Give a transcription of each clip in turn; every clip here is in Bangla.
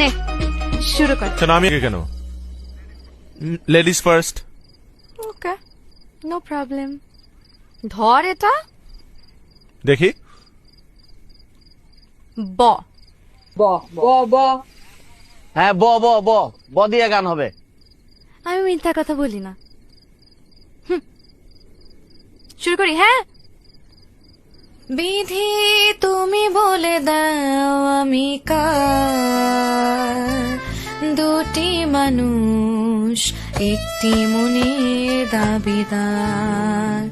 নে শুরু কর। কেন আমি আগে কেন? Ladies first okay no problem ধর এটা। দেখি। ব। ব ব ব। হ্যাঁ ব ব ব। ব দিয়ে গান হবে। আমি মিথ্যা কথা বলি না। শুরু করি হ্যাঁ? বিধি তুমি বলে দাও আমি দুটি মানুষ, একটি মনের দাবিদার।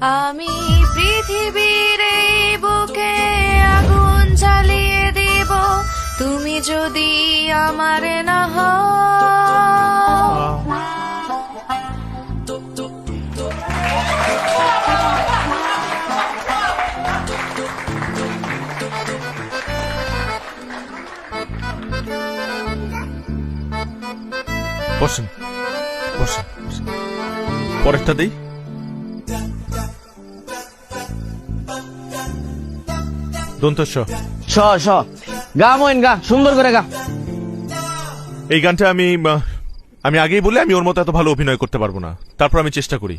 আমি পৃথিবীর এই বুকে আগুন জ্বালিয়ে দিব। তুমি যদি আমার না হও বসেন বসেন বসেন। পরেরটা দিই। দন্তস্ব স স গা মইন গা সুন্দর করে গা। এই গানটা আমি আমি আগেই বলে আমি ওর মতো এত ভালো অভিনয় করতে পারব না। তারপর আমি চেষ্টা করি।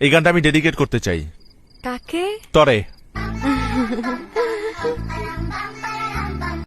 এই গানটা আমি ডেডিকেট করতে চাই। কাকে? তরে।